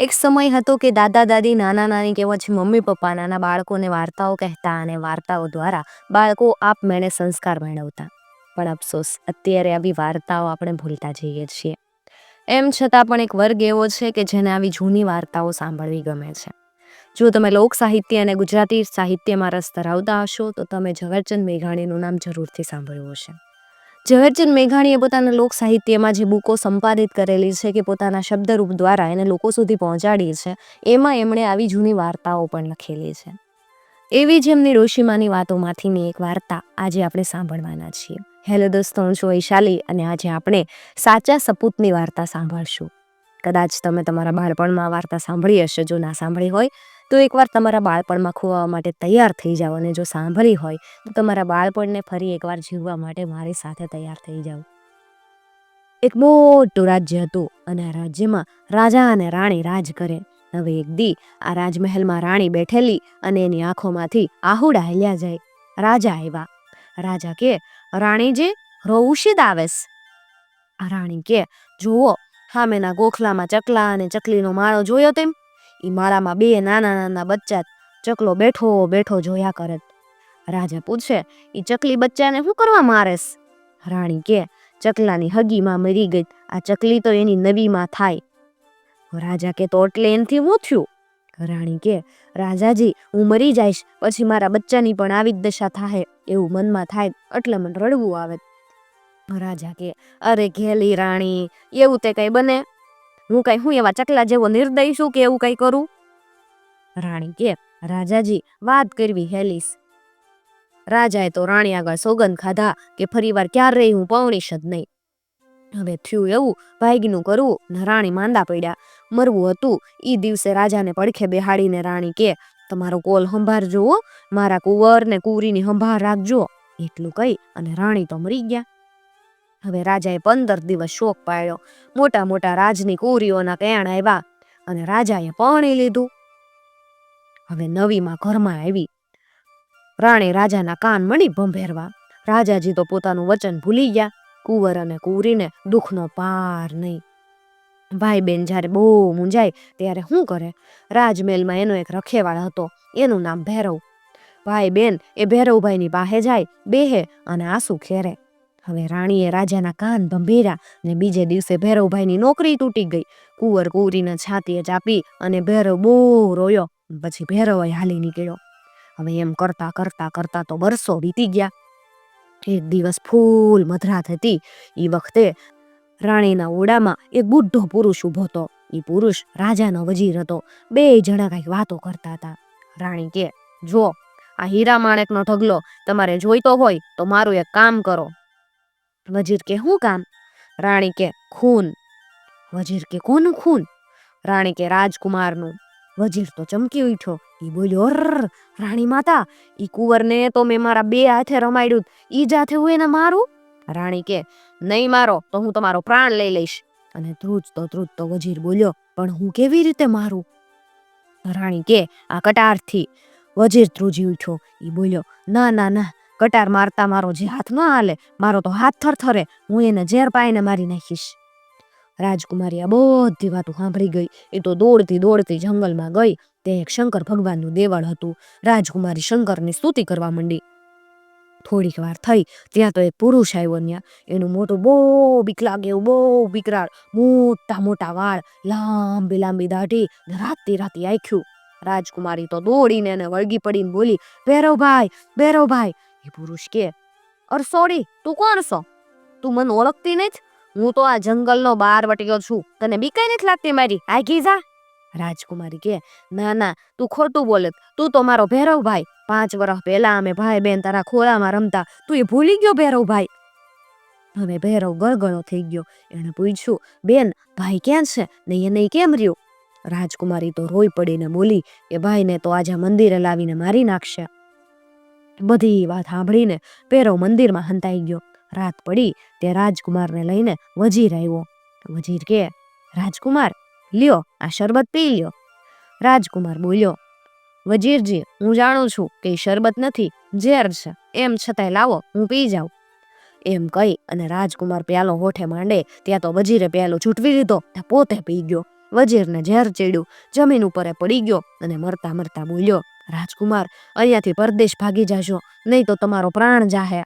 એક સમય હતો કે દાદા દાદી, નાના નાની કે પછી મમ્મી પપ્પા, નાના બાળકોને વાર્તાઓ કહેતા અને વાર્તાઓ દ્વારા બાળકો આપમેળે સંસ્કાર મેળવતા. પણ અફસોસ, અત્યારે આવી વાર્તાઓ આપણે ભૂલતા જઈએ છીએ. એમ છતાં પણ એક વર્ગ એવો છે કે જેને આવી જૂની વાર્તાઓ સાંભળવી ગમે છે. જો તમે લોક સાહિત્ય અને ગુજરાતી સાહિત્યમાં રસ ધરાવતા હશો, તો તમે ઝવેરચંદ મેઘાણીનું નામ જરૂરથી સાંભળ્યું હશે. ઝવેરચંદ મેઘાણીએ પોતાના લોક સાહિત્યમાં જે બુકો સંપાદિત કરેલી છે કે પોતાના શબ્દરૂપ દ્વારા એને લોકો સુધી પહોંચાડી છે, એમાં એમણે આવી જૂની વાર્તાઓ પણ લખેલી છે. એવી જ એમની ઋષિમાની વાતોમાંથીની એક વાર્તા આજે આપણે સાંભળવાના છીએ. હેલો દોસ્તો, હું છું વૈશાલી અને આજે આપણે સાચા સપૂતની વાર્તા સાંભળશું. કદાચ તમે તમારા બાળપણમાં વાર્તા સાંભળી હશે, જો ના સાંભળી હોય તો એકવાર તમારા બાળપણમાં ખોવા માટે તૈયાર થઈ જાઓ અને જો સાંભળી હોય, તો તમારા બાળપણને ફરી એકવાર જીવવા માટે મારી સાથે તૈયાર થઈ જાઓ. એક મોટું રાજ્ય હતું અને આ રાજ્યમાં રાજા અને રાણી રાજ કરે. હવે એક દી આ રાજમહેલમાં રાણી બેઠેલી અને એની આંખોમાંથી આહુડા હેલ્યા જાય. રાજા આવ્યા રાજા કે રાણીજી આવેસ આ રાણી કે, જુઓ સામેના ગોખલામાં ચકલા અને ચકલીનો માળો જોયો તેમ? ઈ માળામાં બે નાના નાના બચ્ચા ચકલો બેઠો બેઠો જોયા કરે રાજા પૂછે એ ચકલી બચ્ચાને શું કરવા મારેસ? રાણી કે, ચકલાની હગીમાં મરી ગઈ. આ ચકલી તો એની નવીમાં થાય. રાજા કે, તો એટલે એનથી હું થયું? રાણી કે, રાજાજી, હું મરી જઈશ. પછી મારા બચ્ચાની પણ આવી જ દશા થાય એવું મનમાં થાય એટલે મને રડવું આવે. રાજા કે, અરે ઘેલી રાણી, એવું તે કઈ બને? હું કઈ હું એવા ચકલા જેવો નિર્દય છું કે એવું કઈ કરું? રાણી કે, રાજાજી, વાત કરવી હેલીસ. રાજાએ તો રાણી આગળ સોગંદ ખાધા કે ફરીવાર ક્યારેય હું પૌણીશ જ નહીં. હવે થયું એવું, ભાઈગીનું કરવું, ને રાણી માંદા પડ્યા. મરવું હતું, ઈ દિવસે રાજાને પડખે બેહાડીને રાણી કે, તમારો કોલ સંભાર જુઓ મારા કુંવર ને કુંવરીની સંભાળ રાખજો. એટલું કહી અને રાણી તો મરી ગયા. હવે રાજાએ પંદર દિવસ શોક પાડ્યો. મોટા મોટા રાજની કુરીઓના કયાણ આવ્યા અને રાજાએ પરણી લીધું. હવે નવીમાં ઘરમાં આવી. રાણી રાજાના કાન મણી ભંભેરવા. રાજાજી તો પોતાનું વચન ભૂલી ગયા. કુંવર અને કુંવરીને દુઃખનો પાર નહીં. ભાઈ બેન જ્યારે બહુ મૂંઝાય ત્યારે શું કરે? રાજમહેલમાં એનો એક રખેવાળ હતો. એનું નામ ભૈરવ. ભાઈ બેન એ ભૈરવભાઈની પાસે જાય, બેહે અને આંસુ ખેરે. હવે રાણીએ રાજાના કાન ભંભીર્યા ને બીજે દિવસે ભૈરવભાઈની નોકરી તૂટી ગઈ. કુંવર કુંવરીને છાતીએ ચાપી અને ભૈરવ બહુ રોયો પછી ભૈરવ હાલી નીકળ્યો. હવે એમ કરતા કરતા કરતા તો વર્ષો વીતી ગયા. એક દિવસ ફૂલ મધરાત હતી. એ વખતે રાણીના ઓડામાં એક બુઢો પુરુષ ઊભો હતો. એ પુરુષ રાજાનો વજીર હતો. બે જણા કંઈક વાતો કરતા હતા. રાણી કે, જો, આ હીરા માણેકનો ઢગલો તમારે જોઈતો હોય તો મારું એક કામ કરો. વજીર કે શું કામ? રાણી કે ખૂન. વજીર કે કોનું ખૂન? રાણી કે રાજકુમારનું. વજીર તો ચમકી ઉઠ્યો. ઈ બોલ્યો રાણી માતા, ઈ કુંવરને તો મેં મારા બે હાથે રમાડ્યું. ઈ જાથે હું એને મારું? રાણી કે, નહીં મારો, તો હું તમારો પ્રાણ લઈ લઈશ. અને ધ્રુજતો ધ્રુજતો વજીર બોલ્યો, પણ હું કેવી રીતે મારું? રાણી કે, આ કટારથી. વજીર ધ્રુજી ઉઠ્યો. ઈ બોલ્યો, ના ના ના કટાર મારતા મારો જે હાથ ન હાલે, મારો તો હાથ થરથરે, હું એને ઝેર પાઈને મારી નાખીશ. રાજકુમારી આ બધી વાતો સાંભળી ગઈ. એ તો દોડતી દોડતી જંગલમાં ગઈ. તે એક શંકર ભગવાનનું દેવળ હતું. રાજકુમારી શંકરની સ્તુતિ કરવા માંડી. થોડીક વાર થઈ, ત્યાં તો એક પુરુષ આવ્યો ત્યાં એનું મોટું બહુ બીક લાગે, એવું બહુ બીકરાળ. મોટા મોટા વાળ, લાંબી લાંબી દાઢી, રાતે રાતી આખ્યું. રાજકુમારી તો દોડીને એને વળગી પડીને બોલી, ભૈરવભાઈ ભૈરવભાઈ એ પુરુષ કે અર સોરી તું કોણ છો? તું મને ઓળખતી નથી? હું તો આ જંગલનો બાર વટ્યો છું. તને બીકાઈ નથી લાગતી મારી? આ જા. રાજકુમારી કે, ના ના, તું ખોટું બોલે. તું તો મારો ભૈરવભાઈ. પાંચ વર્ષ પહેલા અમે ભાઈ બેન તારા ખોળામાં રમતા. તું એ ભૂલી ગયો ભૈરવભાઈ. હવે ભૈરવ ગળગળો થઈ ગયો. એણે પૂછ્યું, બેન, ભાઈ ક્યાં છે? ને એને કેમ રહ્યું? રાજકુમારી તો રોઈ પડીને બોલી કે, ભાઈને તો આજે મંદિરે લાવીને મારી નાખશે. બધી વાત સાંભળીને પેરો મંદિરમાં હંતાઈ ગયો. રાત પડી તે રાજકુમારને લઈને વજીર આવ્યો. વજીર કે, રાજકુમાર, લ્યો, આ શરબત પી લ્યો. રાજકુમાર બોલ્યો, વજીરજી, હું જાણું છું કે શરબત નથી, ઝેર છે. એમ છતાંય લાવો, હું પી જાઉં. એમ કહી અને રાજકુમાર પ્યાલો હોઠે માંડે, ત્યાં તો વજીરે પ્યાલો છૂટવી લીધો ને પોતે પી ગયો. વજીરને ઝેર ચડ્યું, જમીન ઉપર પડી ગયો અને મરતા મરતા બોલ્યો રાજકુમાર, અહીંયાથી પરદેશ ભાગી જાશો નહીં તો તમારો પ્રાણ જાહે.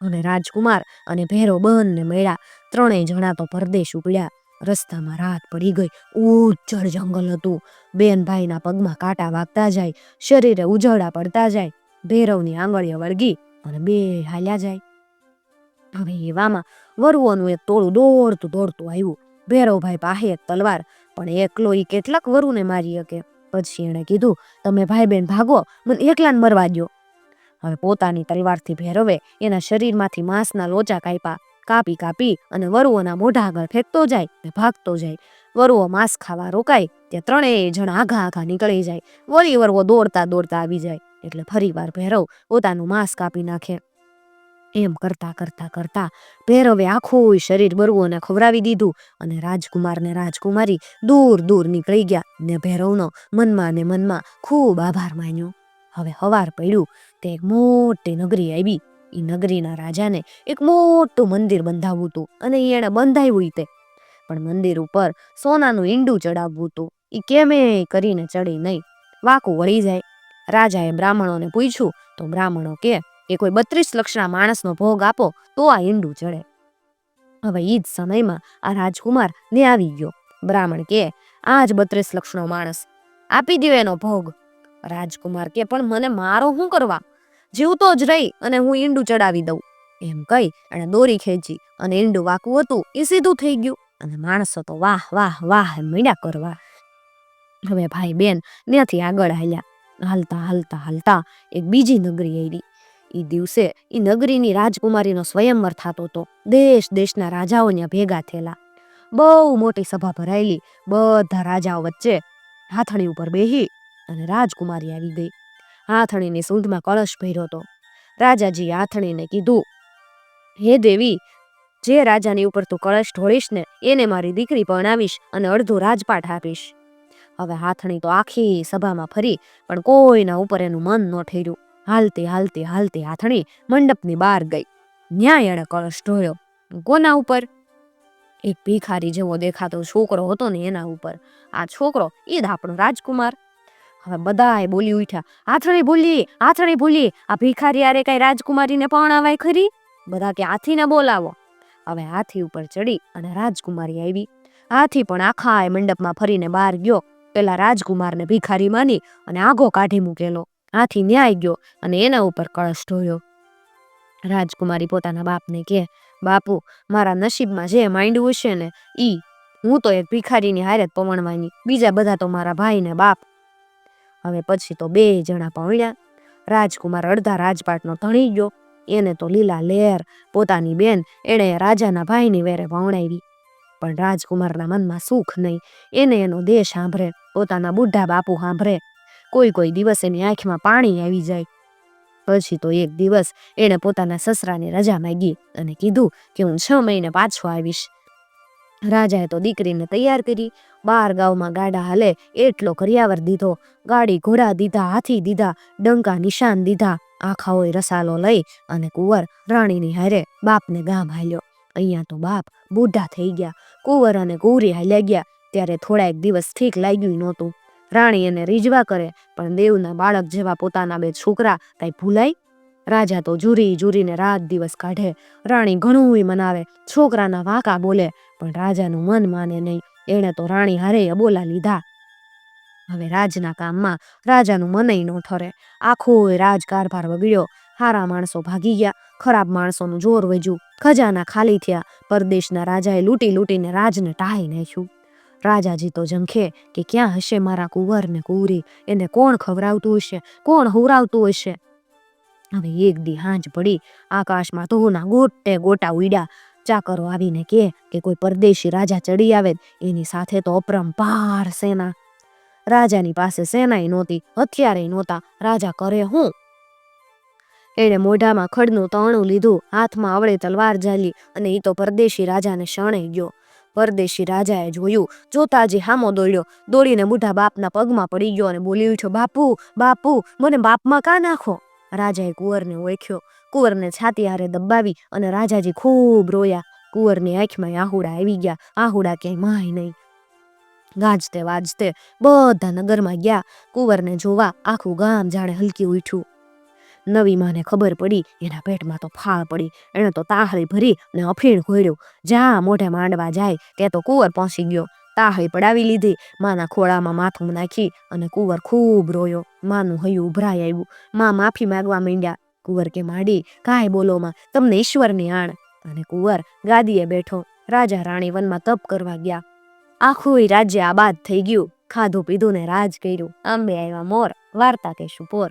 અને રાજકુમાર અને ભેરો બંને મળ્યા. ત્રણેય જણા તો પરદેશ ઉપડ્યા. રસ્તામાં રાત પડી ગઈ. ઉજ્જડ જંગલ હતું. બેન ભાઈના પગમાં કાંટા વાગતા જાય. શરીરે ઉજળા પડતા જાય. ભેરવની આંગળીઓ વળગી અને બે હાલ્યા જાય. હવે એવામાં વરુઓનું એક ટોળું દોડતું દોડતું આવ્યું. ભેરવભાઈ પાસે એક તલવાર, પણ એકલો એ કેટલાક વરુને મારી શકે. પછી એણે કીધું, તમે ભાઈ બેન ભાગો, મને એકલાને મરવા દ્યો. હવે પોતાની તલવારથી ભેરવે એના શરીરમાંથી માંસના લોચા કાપ્યા. કાપી કાપી અને વરુઓના મોઢા આગળ ફેંકતો જાય ને ભાગતો જાય. વરુઓ માંસ ખાવા રોકાય ત્યાં ત્રણેય જણ આઘા આઘા નીકળી જાય. વળી વરુઓ દોડતા દોડતા આવી જાય. એટલે ફરીવાર ભેરવ પોતાનું માંસ કાપી નાખે. એમ કરતા કરતા કરતા ભૈરવે આખું શરીર વરુઓને ખવડાવી દીધું અને રાજકુમાર ને રાજકુમારી દૂર દૂર નીકળી ગયા ને ભૈરવનો મનમાં ને મનમાં ખૂબ આભાર માન્યો. હવે હવાર પડ્યું, તે એક મોટી નગરી આવી. એ નગરીના રાજાને એક મોટું મંદિર બંધાવવું હતું અને એણે બંધાવ્યું તે. પણ મંદિર ઉપર સોનાનું ઈંડું ચડાવવું હતું. એ કેમે કરીને ચડી નહીં. વાકું વળી જાય. રાજાએ બ્રાહ્મણોને પૂછ્યું, તો બ્રાહ્મણો કે કે કોઈ બત્રીસ લક્ષના માણસનો ભોગ આપો, તો આ ઈંડું ચડે હવે એ જ સમયમાં આ રાજકુમાર ને આવી ગયો. બ્રાહ્મણ કે આ જ બત્રીસ લક્ષનો માણસ આપી દો એનો ભોગ. રાજકુમાર કે, પણ મને મારો શું કરવા? જીવતો જ રહી અને હું ઈંડું ચડાવી દઉં. એમ કહી એણે દોરી ખેંચી અને ઈંડું વાકું હતું એ સીધું થઈ ગયું અને માણસો તો વાહ વાહ વાહ મીડા કરવા. હવે ભાઈ બેન ત્યાંથી આગળ હાલ્યા. હાલતા હાલતા હાલતા એક બીજી નગરી આવી એ દિવસે એ નગરીની રાજકુમારીનો સ્વયંવર થતો હતો દેશ દેશના રાજાઓ ત્યાં ભેગા થયેલા. બહુ મોટી સભા ભરાયેલી. બધા રાજાઓ વચ્ચે હાથણી ઉપર બેહી અને રાજકુમારી આવી ગઈ. હાથણીની સૂંઢમાં કળશ ભર્યો હતો રાજાજી હાથણીને કીધું, હે દેવી, જે રાજાની ઉપર તું કળશ ઢોળીશ ને એને મારી દીકરી પરણાવીશ અને અડધો રાજપાટ આપીશ. હવે હાથણી તો આખી સભામાં ફરી, પણ કોઈના ઉપર એનું મન ન ઠેર્યું. હાલતી હાલતી હાલતી હાથણી મંડપની બહાર ગઈ. ન્યાય એણે કળશ ઢોયો કોના ઉપર? એક ભિખારી જેવો દેખાતો છોકરો હતો ને એના ઉપર. આ છોકરો એ જ આપણો રાજકુમાર. હવે બધાએ બોલી ઉઠ્યા, હાથણી ભૂલીએ હાથણી ભૂલીએ આ ભિખારી આરે કઈ રાજકુમારીને પરણાવાય ખરી? બધા કે હાથીને બોલાવો. હવે હાથી ઉપર ચડી અને રાજકુમારી આવી. હાથી પણ આખા એ મંડપમાં ફરીને બહાર ગયો. પેલા રાજકુમારને ભિખારી માની અને આગો કાઢી મૂકેલો. હાથી ન્યાય ગયો અને એના ઉપર કળશ ઢોળ્યો રાજકુમારી પોતાના બાપને કે બાપુ, મારા નસીબમાં જે માંડવું હશે ને, ઈ હું તો એક ભિખારીની હારે જ પવણવાની, બીજા બધા તો મારા ભાઈ ને બાપ. હવે પછી તો બે જણા પવણ્યા રાજકુમાર અડધા રાજપાટનો ધણી ગયો. એને તો લીલા લેર પોતાની બેન, એણે રાજાના ભાઈની વેરે વવણાવી પણ રાજકુમારના મનમાં સુખ નહીં. એને એનો દેહ સાંભળે, પોતાના બુઢા બાપુ સાંભળે. કોઈ કોઈ દિવસ એની આંખમાં પાણી આવી જાય. પછી તો એક દિવસ એણે પોતાના સસરાને રજા માંગી અને કીધું કે હું છ મહિને પાછો આવીશ. રાજાએ તો દીકરીને તૈયાર કરી, બાર ગામમાં ગાડા હાલે એટલો કરિયાવર દીધો, ગાડી ઘોડા દીધા, હાથી દીધા, ડંકા નિશાન દીધા, આખાઓએ રસાલો લઈ અને કુંવર રાણીની હારે બાપને ગામ હાલ્યો. અહીંયા તો બાપ બુઢા થઈ ગયા, કુંવર અને કુંવરી હાલ્યા ગયા, ત્યારે થોડા એક દિવસ ઠીક લાગ્યું નહોતું. રાણી એને રીઝવા કરે, પણ દેવના બાળક જેવા પોતાના બે છોકરા કાંઈ ભૂલાય. રાજા તો જુરી જુરીને રાત દિવસ કાઢે, રાણી ઘણું મનાવે, છોકરાના વાંકા બોલે, પણ રાજાનું મન માને નહીં, એણે તો રાણી હારે અબોલા લીધા. હવે રાજના કામમાં રાજાનું મનય ન ઠરે, આખો રાજકારભાર વગડ્યો હારા માણસો ભાગી ગયા, ખરાબ માણસોનું જોર વેજ્યું ખજાના ખાલી થયા, પરદેશના રાજાએ લૂંટી લૂંટીને રાજને ટાહી નાખ્યું. રાજાજી તો ઝંખે કે ક્યાં હશે મારા કુંવર ને કુંવરી? એને કોણ ખવડાવતું હશે? કોણ હુરાવતું હશે? હવે એક દી હાંજ પડી, આકાશમાં તોના ગોટે ગોટા ઉડ્યા. ચાકરો આવીને કે કે કોઈ પરદેશી રાજા ચડી આવે એની સાથે તો અપરંપાર સેના. રાજાની પાસે સેનાય નહોતી હથિયારે નહોતા. રાજા કરે હું? એણે મોઢામાં ખડનું તણું લીધું, હાથમાં આવળે તલવાર ઝાલી અને એ તો પરદેશી રાજાને શણે ગયો. પરદેશી રાજાએ જોયું. જોતાજી હામો દોડ્યો. દોડીને બુઢા બાપના પગમાં પડી ગયો અને બોલી ઉઠ્યો બાપુ બાપુ, મને બાપમાં કાં નાખો? રાજાએ કુંવરને ઓળખ્યો. કુંવરને છાતી હારે દબાવી અને રાજાજી ખૂબ રોયા. કુંવરની આંખમાં આહુડા આવી ગયા. આહુડા ક્યાંય માય નહીં. ગાજતે, વાજતે બધા નગરમાં ગયા. કુંવરને જોવા આખું ગામ જાણે હલકી ઉઠ્યું. નવી માને ખબર પડી, એના પેટમાં તો ફાળ પડી, એણે તો તાહળી ભરી અને અફીણ ઘોડ્યું જ્યાં મોઢે માંડવા જાય તે તો કુંવર પહોંચી ગયો. તાહળી પડાવી લીધી, માના ખોળામાં માથું નાખી અને કુંવર ખૂબ રોયો. માનું હૈયું ઉભરાઈ આવ્યું. માં માફી માગવા માંડ્યા. કુંવર કે માડી, કાંઈ બોલો માં, તમને ઈશ્વરની આણ. અને કુંવર ગાદીએ બેઠો. રાજા રાણી વનમાં તપ કરવા ગયા. આખું રાજ્ય આબાદ થઈ ગયું. ખાધું પીધું ને રાજ કર્યું. આંબે આવ્યા મોર, વાર્તા કહેશું પોર.